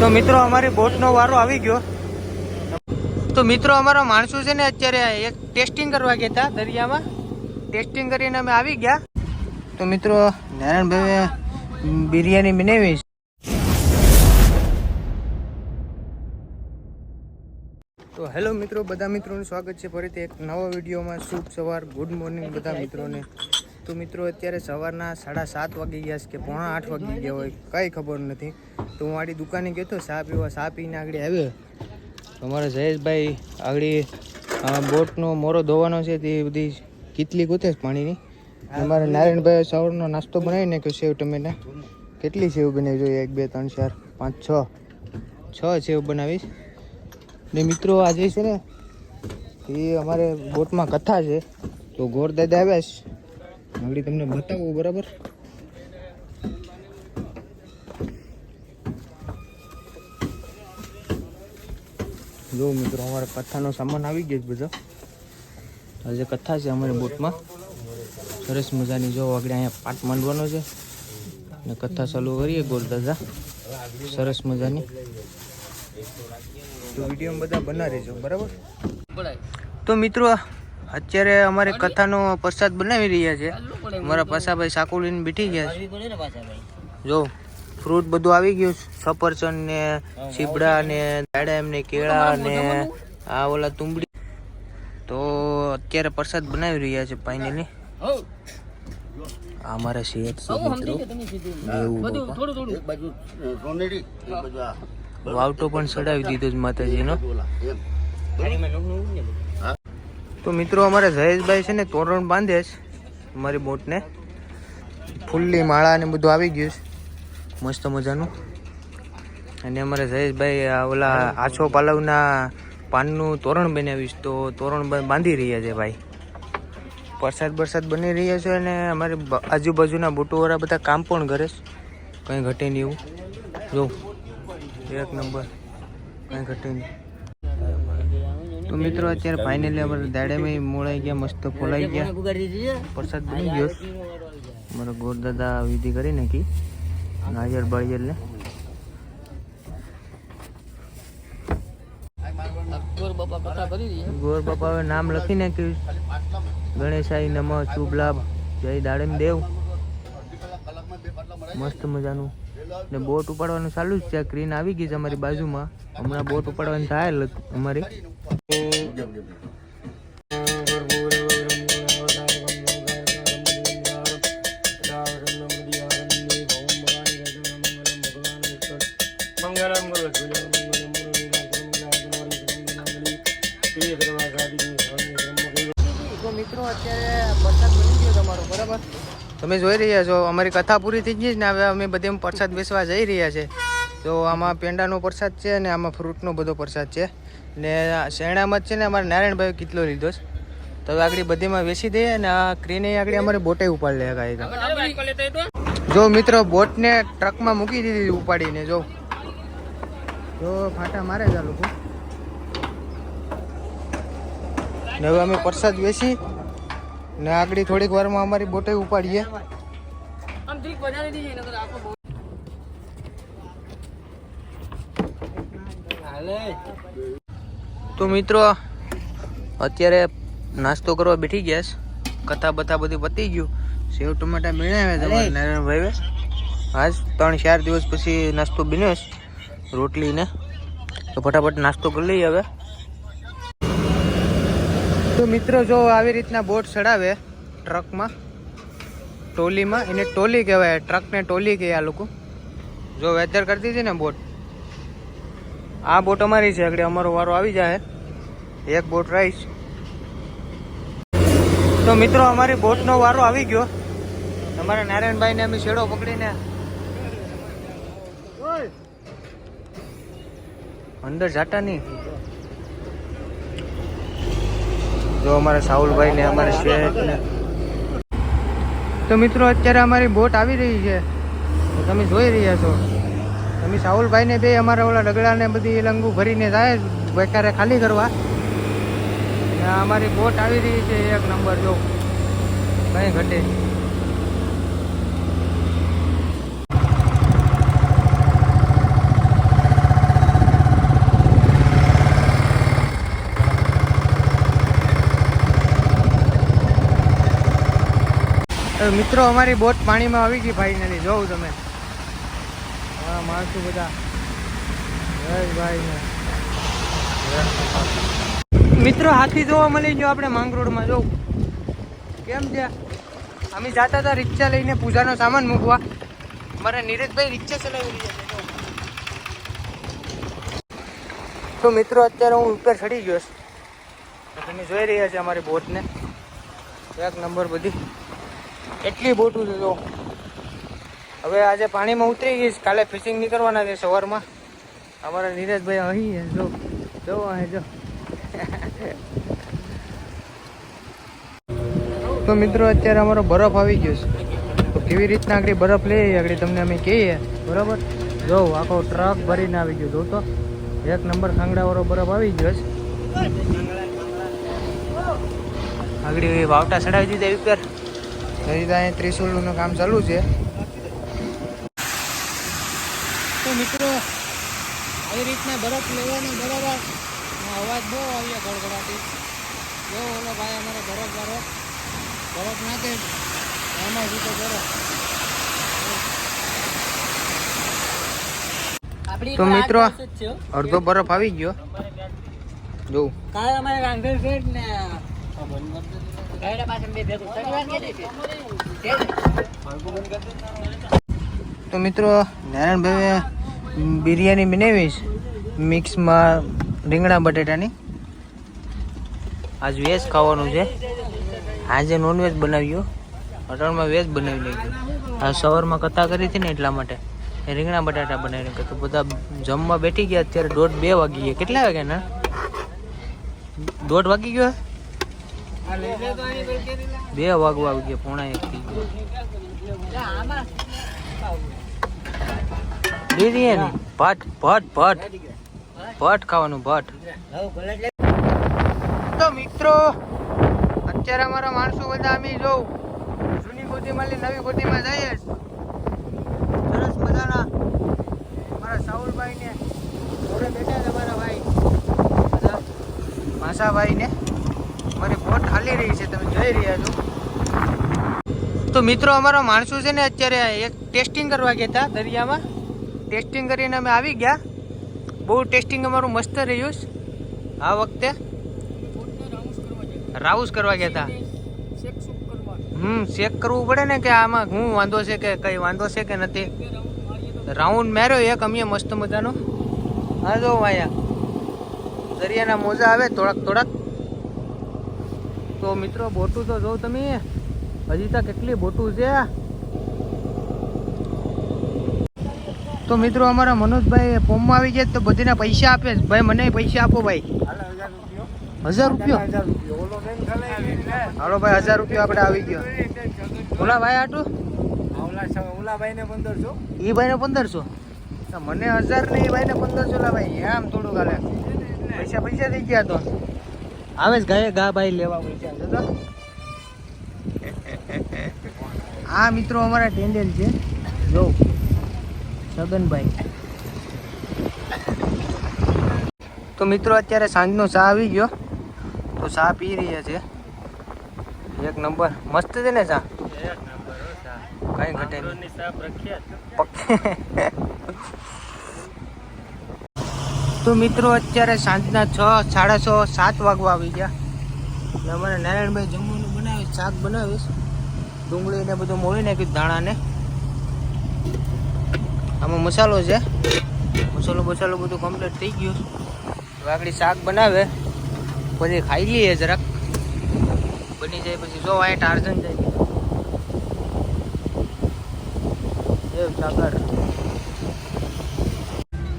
તો મિત્રો, અમારી બોટનો વારો આવી ગયો. તો મિત્રો, અમારો માણસો છે ને અત્યારે એક ટેસ્ટિંગ કરવા ગયા હતા દરિયામાં. ટેસ્ટિંગ કરીને અમે આવી ગયા. તો મિત્રો નારાયણભાઈ બિરયાની બનાવી. તો હેલો મિત્રો, બધા મિત્રોનું સ્વાગત છે. ફરીથી એક નવા વિડીયોમાં શુભ સવાર, ગુડ મોર્નિંગ, બધા મિત્રોને. તો મિત્રો અત્યારે સવારના સાડા સાત વાગી ગયા છે કે પોણા આઠ વાગી ગયા હોય કંઈ ખબર નથી. તો હું આડી દુકાને ગયો હતો સા પીવા સા પીને આગળ આવ્યો. અમારા જયેશભાઈ આગળ બોટનો મોરો ધોવાનો છે તે બધી કેટલી ગોતે પાણીની. અમારે નારાયણભાઈ સવારનો નાસ્તો બનાવી નાખ્યો સેવ ટમેટા. કેટલી સેવ બનાવી જોઈએ? એક બે ત્રણ ચાર પાંચ છ. છ સેવ બનાવીશ. ને મિત્રો આજે છે ને એ અમારે બોટમાં કથા છે. તો ગોરદાદા આવ્યા છે. આગળ તમને બતાવું, બરાબર? જો મિત્રો, અમારે કથાનો સામાન આવી ગયો છે બધો. આજે કથા છે અમારી બોટમાં. સરસ મજાની જો આગળ અહીંયા પાટ માંડવાનો છે. ને કથા ચાલુ કરીએ ગોરદાદા સરસ મજાની. તો વીડિયો બધા બના રહેજો, બરાબર? તો મિત્રો અત્યારે અમારી કથાનો પ્રસાદ બનાવી રહ્યા છે. અમારા પાસાભાઈ સાકુ લઈને બેઠી ગયા છે. જો ફ્રૂટ બધું આવી ગયું સફરચંદ ને ચીબડા ને દાડા ને કેળા ને આ ઓલા તુંબડી. તો અત્યારે પ્રસાદ બનાવી રહ્યા છે ફાઇનલી આ અમારા શેઠ છે મિત્રો. બાપા. વાવટો પણ ચડાવી દીધો જ માતાજીનો. તો મિત્રો અમારે જયેશભાઈ છે ને તોરણ બાંધે છે, અમારી બોટને. ફૂલ્લી માળા ને બધું આવી ગયું છે. મસ્ત મજાનું. અને અમારે જયેશભાઈ ઓલા આછો પાલવના પાનનું તોરણ બનાવીશ તો તોરણ બાંધી રહ્યા છે ભાઈ. વરસાદ વરસાદ બની રહ્યા છે અને અમારી આજુબાજુના બોટોવાળા બધા કામ પણ કરે છે. કંઈ ઘટે નહીં એવું. જો, એક નંબર. કંઈ ઘટે નહીં. તો મિત્રો અત્યારે ફાઇનલી અમારે દાડેમાં મોળાઈ ગયા મસ્ત ફોલાઈ ગયા. પ્રસાદ બની ગયો. છે. ગોરદાદા વિધિ કરી નાખી નારિયેળ બાળિયેળ ને. ગોર બાપા હવે નામ લખી નાખ્યું ગણેશાઈ નમ શુભ લાભ જય દાડેમ દેવ. મસ્ત મજાનું. ને બોટ ઉપાડવાનું ચાલુ જ છે. ક્રીન આવી ગઈ છે અમારી બાજુમાં. હમણાં બોટ ઉપાડવાની થાય અમારી. મિત્રો, અત્યારે પ્રસાદ બની ગયો તમારો, બરાબર? તમે જોઈ રહ્યા છો, અમારી કથા પૂરી થઈ ગઈ ને હવે અમે બધે પ્રસાદ બેસવા જઈ રહ્યા છે. તો આમાં પેંડાનો પ્રસાદ છે અને આમાં ફ્રૂટનો બધો પ્રસાદ છે. ને શેણામાં જ છે ને અમારે નારાયણભાઈ કેટલો લીધો છે. તો હવે આગળ બધીમાં વેચી દઈએ ને આ ક્રેને આગળ અમારે બોટે ઉપાડી લે જો મિત્રો બોટને ટ્રકમાં મૂકી દીધી ઉપાડીને જો. જો ફાટા મારે છે આ લોકો. ને હવે અમે પ્રસાદ વેચી ને આગળ થોડીક વારમાં અમારી બોટે ઉપાડીએ. તો મિત્રો અત્યારે નાસ્તો કરવા બેઠી ગયા છે. કથા બથા બધી પતી ગયું. સેવ ટમાટા મેળવ્યા તમારે નારાયણભાઈ આજ ત્રણ ચાર દિવસ પછી નાસ્તો બન્યો છે રોટલી ને તો ફટાફટ નાસ્તો કરી લઈએ હવે. તો મિત્રો જો આવી રીતના બોટ ચડાવે ટ્રકમાં ટોલીમાં એને ટોલી કહેવાય ટ્રકને ટોલી કહે આ લોકો. જો વેધર કરતી હતી ને બોટ આ બોટ અમારી છે. આગળ અમારો વારો આવી જાય એક બોટ રાઈશ તો મિત્રો, અમારી બોટનો વારો આવી ગયો. અમારા નારાયણભાઈને અમે છેડો પકડીને અંદર જાતા નહીં. જો અમારા સાહુલભાઈ ને અમારા શેઠ ને તો મિત્રો, અત્યારે અમારી બોટ આવી રહી છે. તમે જોઈ રહ્યા છો. અમે સાહુલભાઈને બે, અમારા ઓલા રગડાને બધી લંગુ ભરીને જાય, બેકારે ખાલી કરવા. અમારી બોટ આવી રહી છે એક નંબર, જો. કંઈ ઘટે. મિત્રો, અમારી બોટ પાણીમાં આવી ગઈ ફાઇનલી જોઉં તમે. હા, માણસો બધા. ભાઈ ને મિત્રો, હાથી જોવા મળી ગયો આપણે માંગરોળમાં જોઉં કેમ છે? અમે જતા હતા રિક્ષા લઈને પૂજાનો સામાન મૂકવા. મારા નીરજભાઈ રિક્ષા ચલાવી રહ્યા છે. તો મિત્રો, અત્યારે હું ઉપર ચડી ગયો છું. તમે જોઈ રહ્યા છે અમારી બોટને. એક નંબર બધી. એટલી બોટું છે હવે આજે પાણીમાં ઉતરી ગઈ કાલે ફિશિંગ નીકળવાના છે સવારમાં. અમારા નીરજભાઈ અહીં જો જો અહીં, જો. તો મિત્રો, અત્યારે અમારો બરફ આવી ગયો છે. તો કેવી રીતના આગળ બરફ લઈએ આગળ તમને અમે કહીએ. બરાબર? જો, આખો ટ્રક ભરીને આવી ગયો. તો, એક નંબર ખાંગડાવાળો બરફ આવી ગયો છે. આગળ વાવટા ચડાવી દીધા ઉપર. હજી તો અહીંયા ત્રિશુલનું કામ ચાલુ છે. તો મિત્રો આવી રીતના બરફ લેવાનો બરાબર. અવાજ બહુ આવ્યો ગડગડાટી. જો ઓલો ભાઈ અમારો બરફ વાળો બરફ નાખે એમાં જીતો બરફ. તો મિત્રો અડધો બરફ આવી ગયો. જોઉં કાલ અમારે રાંધણ છે ને? તો મિત્રો નારાયણભાઈએ બિરયાની બનાવીશ. મિક્સમાં રીંગણા બટેટાની. આજ વેજ ખાવાનું છે. આજે નોનવેજ બનાવ્યું અટાણમાં વેજ બનાવી નાખ્યું. આ સવારમાં કથા કરી હતી ને એટલા માટે. રીંગણા બટાટા બનાવી નાખ્યા તો બધા જમવા બેઠી ગયા. અત્યારે દોઢ બે વાગી ગયા. કેટલા વાગ્યા ને? દોઢ વાગી ગયો? બે વાગવા આવી ગયા, પોણા એક થઈ ગયો. બિરયાની ભટ ભટ ભટ ભટ ખાવાનું ભટ તો મિત્રો, અત્યારે અમારા માણસો બધા અમે જોઉં જૂની લઈ નવી ગોદીમાં જઈએ. સરસ મજાના મારા સાઉલભાઈ ને જોડે બેઠા છે અમારા ભાઈ. માસાભાઈને. માસાભાઈ મારી બોટ હાલી રહી છે, તમે જોઈ રહ્યા છો. તો મિત્રો, અમારા માણસો છે ને અત્યારે એક ટેસ્ટિંગ કરવા ગયા દરિયામાં. ટેસ્ટિંગ કરીને અમે આવી ગયા. બહુ ટેસ્ટિંગ અમારું મસ્ત રહ્યું છે. આ વખતે રાઉસ કરવા ગયા હતા. હમ ચેક કરવું પડે ને કે આમાં હું વાંધો છે કે કઈ વાંધો છે કે નથી. રાઉન્ડ માર્યો એક, અમે મસ્ત મજાનો. હા જો વાયા. દરિયાના મોજા આવે, થોડાક થોડાક. તો મિત્રો, બોટું તો જોઉં તમે. હજી તો કેટલી બોટું છે. તો મિત્રો અમારા મનોજભાઈ ફોર્મમાં આવી ગયા તો બધીના પૈસા આપે છે. ભાઈ મને પૈસા આપો ભાઈ. હજાર રૂપિયા? હાલો ભાઈ હજાર રૂપિયા આપણે આવી ગયો. ઓલા ભાઈ આટું? ઈ ભાઈ ને પંદરસો. તો મને હજાર ને ઈ ભાઈ ને પંદરસો લા ભાઈ. આમ થોડું કાલે પૈસા પૈસા થઈ ગયા તો. આવે ગાય ગા ભાઈ લેવા પૈસા. જો તો આ મિત્રો અમારા ટેન્ડેલ છે. જો. છગનભાઈ. તો મિત્રો, અત્યારે સાંજનો ચા આવી ગયો. તો ચા પી રહ્યા છે. એક નંબર. મસ્ત છે ને ચા? કઈ ઘટે. તો મિત્રો, અત્યારે સાંજના છ, સાડા છ, સાત વાગવા આવી ગયા. અમારે નારાયણભાઈ જમવાનું બનાવીશ શાક બનાવીશ ડુંગળી ને બધું મોળી નાખ્યું દાણાને આમાં મસાલો છે. મસાલો બસાલો બધું કમ્પ્લીટ થઈ ગયું. વાગડી શાક બનાવે. પછી ખાઈ લઈએ જરાક. બની જાય પછી જો આ ટાર્જન જાય.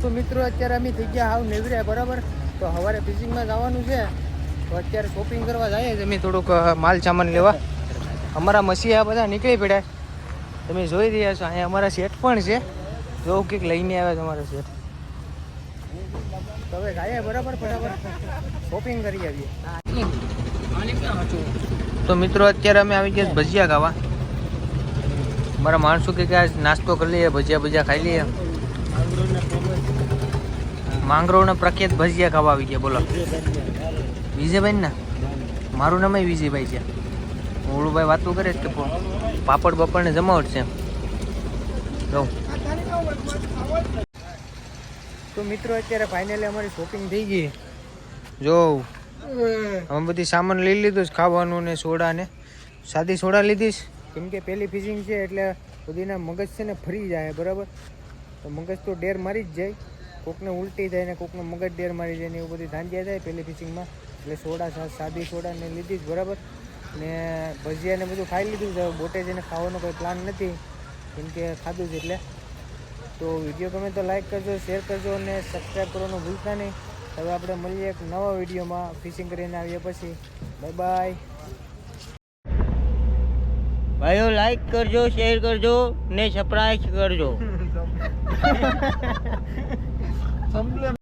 તો મિત્રો, અત્યારે અમે થઈ ગયા હાવ નેવર્યા, બરાબર? તો સવારે ફિશિંગમાં જવાનું છે. તો અત્યારે શોપિંગ કરવા જઈએ અમે થોડુંક માલ સામાન લેવા. અમારા મસીહા બધા નીકળી પડ્યા. તમે જોઈ રહ્યા છો, અહીંયા અમારા સેટ પણ છે. જો કંઈક લઈને આવે તમારે સેટ તમે જઈએ બરાબર ફટાફટ. શોપિંગ કરી આવીએ. તો મિત્રો અત્યારે અમે આવી ગયા ભજીયા ખાવા. મારા માણસો કે આજ નાસ્તો કરી લઈએ ભજીયા ભજીયા ખાઈ લઈએ. માંગરોળના પ્રખ્યાત ભજીયા ખાવા આવી ગયા બોલો. વિજયભાઈ ના મારું નામ વિજયભાઈ છે. ઓળુભાઈ વાતો કરે છે કે પાપડ બપડ ને જમાવટ છે. જો તો મિત્રો અત્યારે ફાઇનલી અમારી શોપિંગ થઈ ગઈ. જો અમે બધી સામાન લઈ લીધું છે ખાવાનું ને સોડા ને. સાદી સોડા લીધીશ કેમ કે પહેલી ફિશિંગ છે એટલે બધીના મગજ છે ને ફરી જાય બરાબર? તો મગજ તો ડેર મારી જ જાય. કોકને ઉલટી થાય ને કોકને મગજ ડેર મારી જાય ને એવું બધી ધાંધ્યા થાય પહેલી ફિશિંગમાં એટલે સોડા સાદી સોડા ને લીધી જ બરાબર? ને ભજીયા ને બધું ખાઈ લીધું છે. બોટે જઈને ખાવાનો કોઈ પ્લાન નથી. કેમ કે ખાધું જ એટલે. તો વીડિયો ગમે તો લાઈક કરજો શેર કરજો અને સબસ્ક્રાઈબ કરવાનું ભૂલતા નહીં. હવે આપણે મળીએ એક નવા વિડીયોમાં. ફિશિંગ કરીને આવીએ પછી. બાય બાય ભાઈઓ લાઈક કરજો શેર કરજો ને સબસ્ક્રાઇબ કરજો.